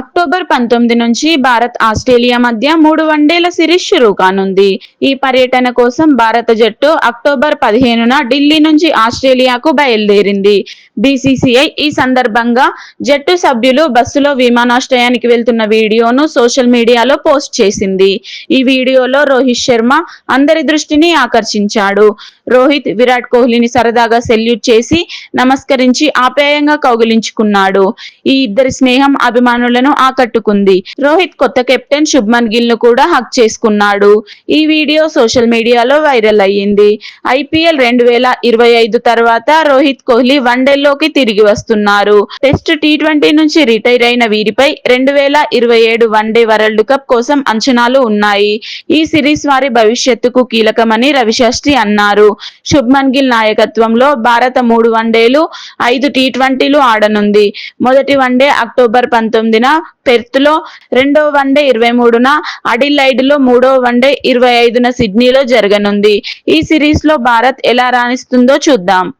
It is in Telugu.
అక్టోబర్ పంతొమ్మిది నుంచి భారత్ ఆస్ట్రేలియా మధ్య మూడు వన్డేల సిరీస్ షురూ కానుంది. ఈ పర్యటన కోసం భారత జట్టు అక్టోబర్ పదిహేనున ఢిల్లీ నుంచి ఆస్ట్రేలియాకు బయలుదేరింది. బీసీసీఐ ఈ సందర్భంగా జట్టు సభ్యులు బస్సులో విమానాశ్రయానికి వెళ్తున్న వీడియోను సోషల్ మీడియాలో పోస్ట్ చేసింది. ఈ వీడియోలో రోహిత్ శర్మ అందరి దృష్టిని ఆకర్షించాడు. రోహిత్ విరాట్ కోహ్లీని సరదాగా సెల్యూట్ చేసి నమస్కరించి ఆప్యాయంగా కౌగిలించుకున్నాడు. ఈ ఇద్దరి స్నేహం అభిమానులను ఆకట్టుకుంది. రోహిత్ కొత్త కెప్టెన్ శుభ్మన్ గిల్ను కూడా హక్ చేసుకున్నాడు. ఈ వీడియో సోషల్ మీడియాలో వైరల్ అయ్యింది. ఐపీఎల్ రెండు వేల ఇరవై ఐదు తర్వాత రోహిత్ కోహ్లీ వన్డేల్లోకి తిరిగి వస్తున్నారు. టెస్ట్ టీ ట్వంటీ నుంచి రిటైర్ అయిన వీరిపై రెండు వేల ఇరవై ఏడు వన్డే వరల్డ్ కప్ కోసం అంచనాలు ఉన్నాయి. ఈ సిరీస్ వారి భవిష్యత్తుకు కీలకమని రవిశాస్త్రి అన్నారు. శుభ్మన్ గిల్ నాయకత్వంలో భారత మూడు వన్డేలు ఐదు టీ ట్వంటీలు ఆడనుంది. మొదటి వన్డే అక్టోబర్ పంతొమ్మిదిన పెర్త్లో రెండో వన్డే ఇరవై మూడున అడిలైడ్లో మూడో వన్డే ఇరవై ఐదున సిడ్నీలో జరగనుంది. ఈ సిరీస్లో భారత్ ఎలా రాణిస్తుందో చూద్దాం.